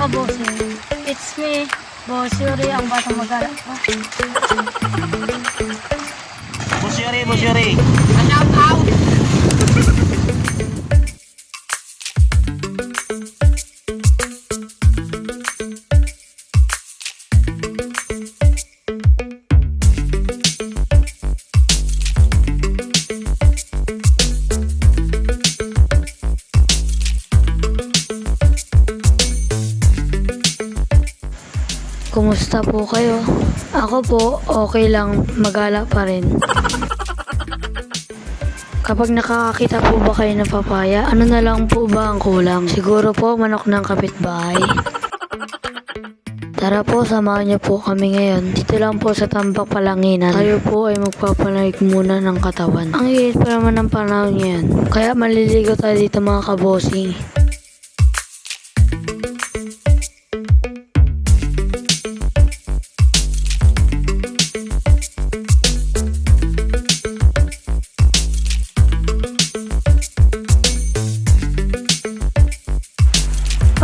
kabosing. It's me, Boss Yuri, ang batang mag-alap ko. Boss Yuri, Boss Yuri. Kumusta po kayo? Ako po, okay lang, magala pa rin. Kapag nakakakita po ba kayo ng papaya, ano na lang po ba ang kulang? Siguro po manok ng kapitbahay. Tara po, samahan niyo po kami ngayon. Dito lang po sa Tambak Palanginan. Tayo po ay magpapalayag muna ng katawan. Ang init pa naman ng panahon ngayon. Kaya maliligo tayo dito mga kabosing.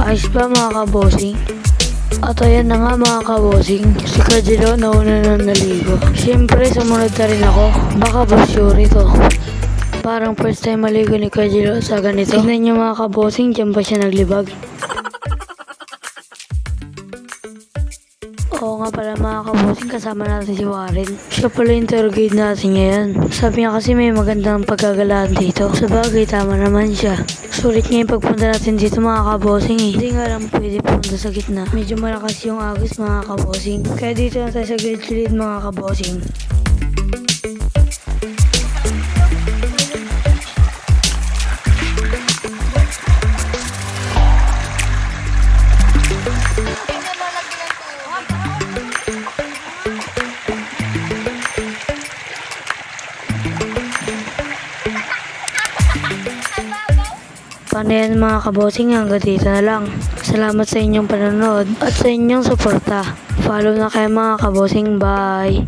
Ayos ba mga kabosing? At ayan na nga mga kabosing, si Kajilo nauna na naligo. Siyempre, sumunod na rin ako. Baka boss Yuri to. Parang first time maligo ni Kajilo sa ganito. Tignan niyo mga kabosing, dyan pa siya naglibag. Oo nga pala mga kabosing, kasama natin si Warren. Siya pala guide natin ngayon. Sabi niya kasi may magandang pagkagalaan dito. Sa bagay, tama naman siya. Sulit nga yung pagpunta natin dito mga kabosing eh. Hindi nga lang pwede pumunta sa gitna. Medyo malakas yung agos mga kabosing. Kaya dito na tayo sa gilid mga kabosing. Paano yan mga kabosing hanggang dito na lang. Salamat sa inyong panonood at sa inyong suporta. Follow na kayo mga kabosing. Bye!